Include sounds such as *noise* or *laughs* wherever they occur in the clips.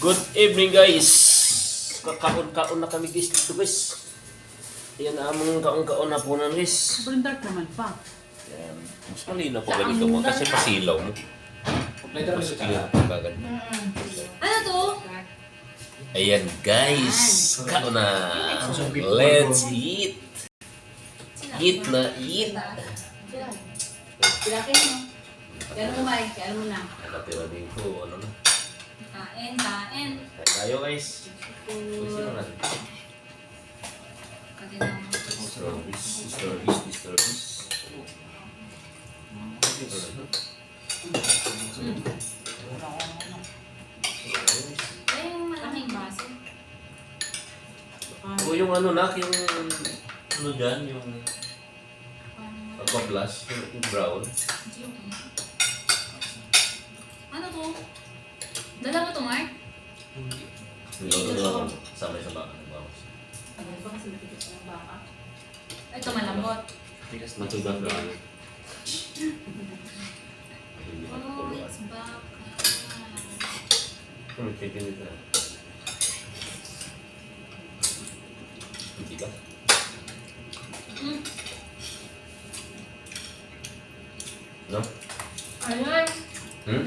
Good evening guys. Kakaon-kaon na kami guys dito guys. Yan ang among kaon-kaon na po nan guys. Sobrang dark naman pa. Yan. Mas malinaw po ganito mo kasi pasilaw mo. Mas clear po kagad. Ano to? Ayan guys. Kaon na. Let's eat. Eat na eat. Pilakin mo. Kaya mo, Mike. Kaya mo na. Nakatira dito. Ano na. Kain, kain. Kain tayo guys. Natin. Kasi na. Disturbis. Disturbis. Disturbis. Ay, yung malaking baso. O yung ano na, yung ano dyan, yung aqua-plus, yung, yung brown. Ano to? Dala mo to, Mark? Niloto na sama sa baka ng bawas. Ito malambot. Matugang brown. Oh, it's back. Hmm, chicken dito na. Hindi ka? Mm. No? Ayun. Hmm?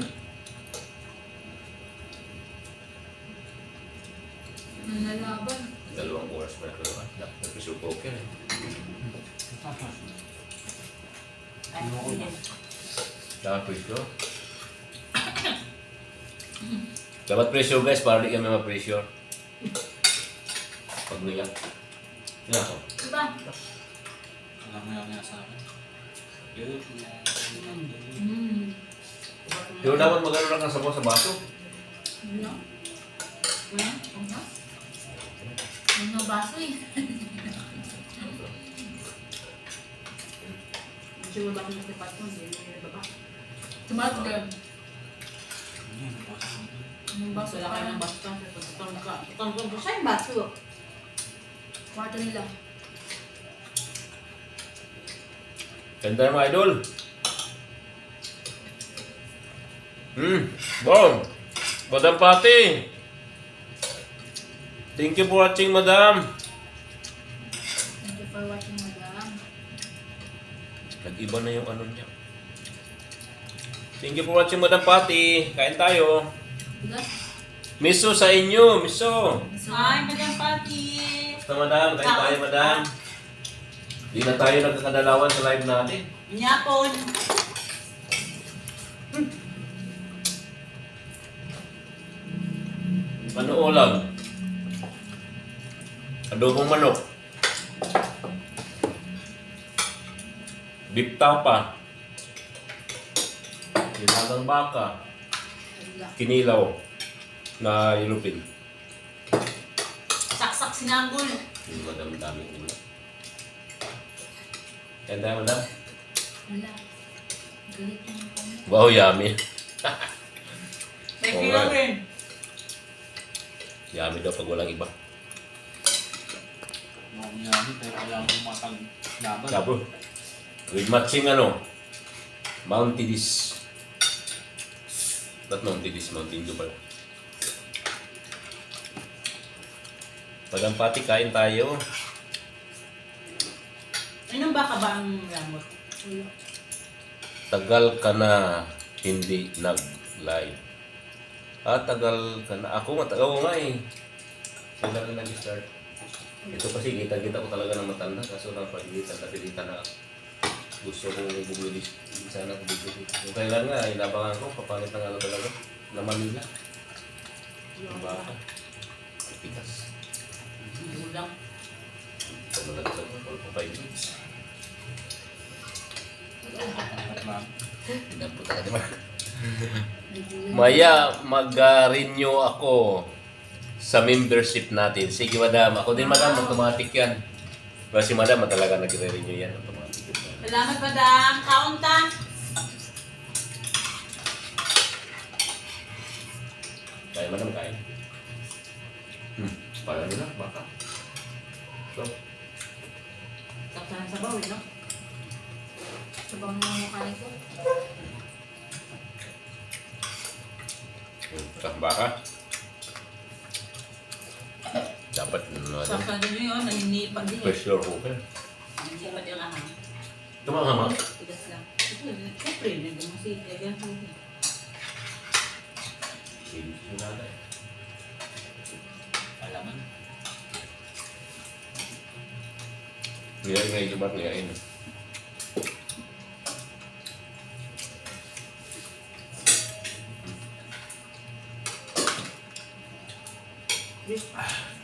Dapat pressure guys para di kami ma-pressure. Pag niyak. Yan ako. Diba? Alam mo yung nasa akin. Yun. Mm. Pero dapat magano lang ka sa sa baso. Ano? Ano? Ano? Ano baso eh? Hindi yung baso, wala kayo ng baso. Tutang ka. Ka. Gusto yung baso. Kwarto nila. Ganda mga idol. Hmm. Bom. Madam Pati. Thank you for watching, madam. Thank you for watching, madam. Nag-iba na yung ano niya. Thank you for watching, madam Pati. Kain tayo. Miso sa inyo, miso. Hi, Madam Pati! Basta madam, kain tayo, madam. Di na tayo nagkakadalawan sa live natin. Nyapon! Ano ulam? Adobong manok. Beef tapa. Ginagang baka. Kinilaw na ilupin. Saksak sinanggol! Yung madami-dami nila. Yan tayo, madam. Wala. Galit na kanya. Wow, yummy. *laughs* May Oo nga. rin. Yummy daw pag walang iba. Mga nyami, pero kailangan mo matag laban. Tapos, with matching ano, Mountain Dew. Not Mountain Dew, Mountain Dew pala. Pagampati, kain tayo. Anong baka ba ang lamot? Tagal ka na hindi nag-live. Ah, tagal ka na. Ako nga, tagal ko nga eh. Tagal na nag-start. Ito kasi kita-kita ko talaga ng matanda. Kaso lang pag-ilitan, napilitan na gusto kong bumili sana ako bibili. Yung kailan nga, inabangan ko, papanit ng ano talaga, na Manila. Yung baka. Tigas. Gulang. Pag malaglag ko, for 5 minutes. Tatak lang. *laughs* Tingnan po tayo, di ba? Maya, mag-renew ako sa membership natin. Sige, madam. Ako din, madam. Automatic yan. Pero si madam, talaga nagre-renew yan. Salamat, Madam! Kaunta! Kaya madam, kain. Hmm. Pala nila, baka. So, Saksa ng sabaw, eh, no? Sabang ng mukha nito. hmm, baka. Dapat ano, Sa sa dun yun, naninipa din eh. pressure cooker. Naninipa din ang ahang. Tumama. Tigas lang. Siyempre, hindi mo si Tigas lang. Sige, sinanay. Alaman. Ngayon ngayon, jumat ngayon. Yummy.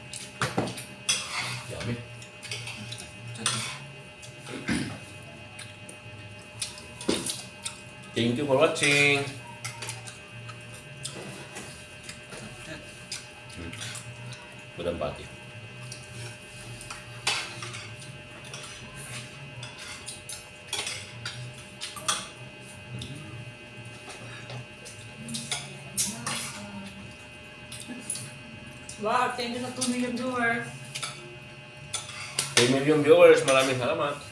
Thank you for watching. Budang pati. Wow, thank you sa 2 million viewers. 10 million viewers, maraming salamat.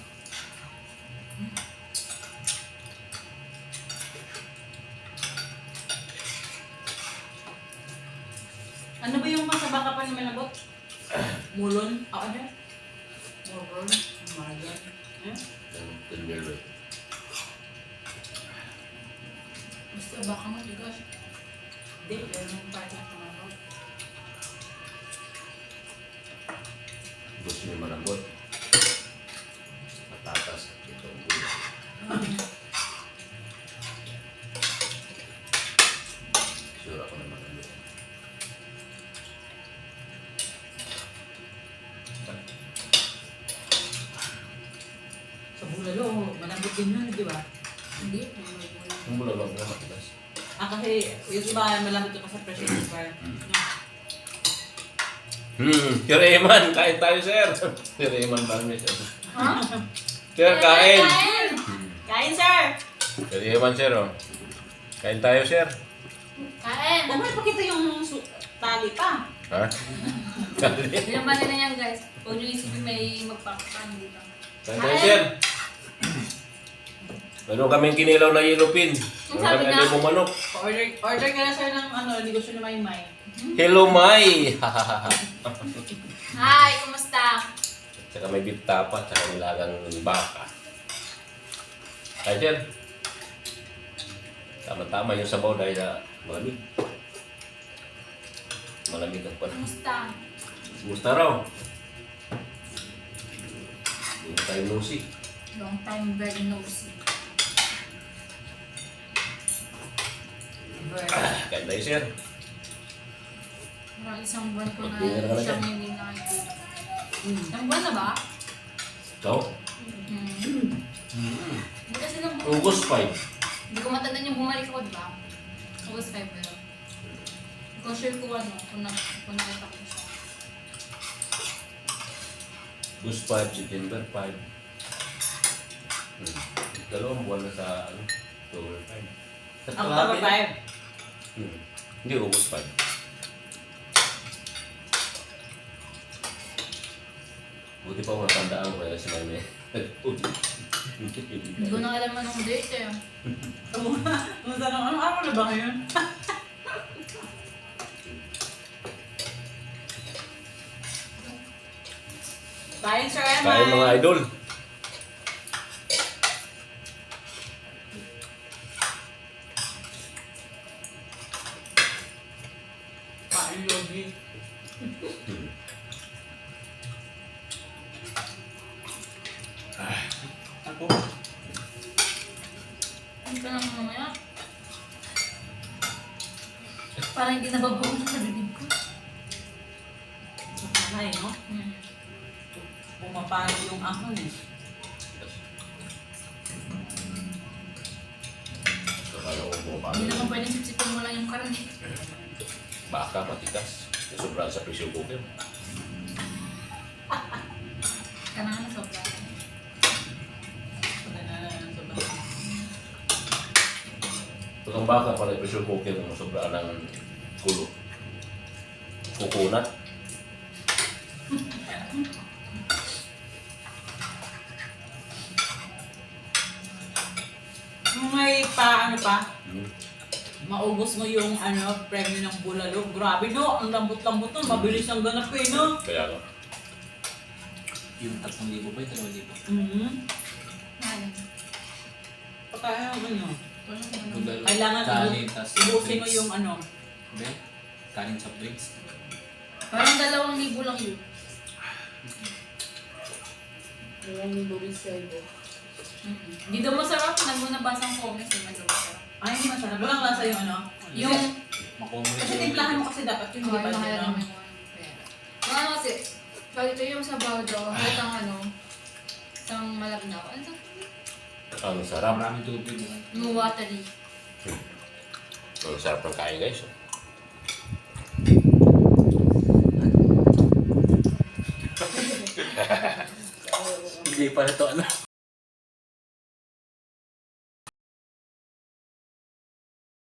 Mga baka pa ni Malabot? Mulon? Ako ano? Mulon? Mulon? Eh? 10 million. Basta baka matigas. Hindi, yung part na Malabot. Gusto niyo malambot. Bulalo, malambot din yun, di ba? Hindi. Ang bulalog na matigas. Ah, kasi yung iba malambot yung sa pressure cooker. Hmm, Sir Eman, kain tayo, sir. Sir Eman ba niya, sir? Ha? Sir, kain. Kain! Sir! Sir Eman, sir, oh. Kain tayo, sir. Kain! Huwag mo ipakita yung su- tali pa. Ha? Binabali na yan guys. Huwag niyo isipin may magpapakan dito. Kain tayo, sir. Meron kaming kinilaw na yellow pin. Ang Meron sabi kami na- adobo manok. Order, order ka na, sir, ng ano, negosyo ni Maymay. Hello, Mai! *laughs* Hi! Kumusta? Tsaka may beef tapa, tsaka nilagang baka. Ay, sir. Tama-tama yung sabaw dahil sa malamig. Malamig ang pan. Kumusta? Gusto raw. Hindi tayo nusi. Long time very no see. Kain tayo, sir. Parang isang buwan ko na Mag-dinner ka na siyang hindi nakikita. Mm. Isang buwan na ba? Ikaw? Hmm. Hindi kasi nang August 5. Hindi ko matandaan yung bumalik ako, di ba? August 5 pero. Hindi ko sure kung ano, kung, na, kung nakita ko siya. August 5, September 5. Hmm. Dalawang buwan na sa ano, October 5. Sa October kalahati. 5. Hmm. Hindi, August 5. Buti pa ako natandaan ko kasi may may Hindi ko na alam anong date eh. Kung saan ano, ano na ba ngayon? Sir, Emma. Mga idol. Hmm. Ako. Ano ka lang mamaya? Parang hindi nababaw sa bibig ko. Sana eh, no? Hmm. Pumapalo yung ahon eh. Hindi naman pwedeng sipsipin mo lang yung karne. *laughs* Baka matikas. Sobrang sa pressure cooker. Kailangan na sobra. Ang baka pala pressure cooker mo sobrang ng kulo. Kukunat. May pa, ano pa? Hmm. Maubos mo yung ano, premyo ng bulalo. Grabe no, ang lambot-lambot no, mabilis ang ganap eh no. Kaya nga. Yung 3,000 ba yung 2,000? Mhm. Ano? Kaya ano, Walang ano. Bulalo. kailangan Kanin, ibu- tas ibusin mo drinks. yung ano. Be? Kanin sa drinks. Parang dalawang libo lang yun. Dalawang libo rin sa ibo. Mm-hmm. Hindi daw masarap. Nag mo nabasa ang comments. Hindi daw masarap. Ay, hindi masarap. Walang lasa yung ano. Yung, Makomedy. Kasi timplahan mo kasi dapat yung oh, hindi pa mahal ano. naman. Yung ano kasi, sabi ito yung sa daw, kahit ang ano, isang malabnaw. Ano sa? Ang sarap. Maraming tubig. diba? Yung watery. Ang sarap ng kain guys. *laughs* Hindi pa ito ano.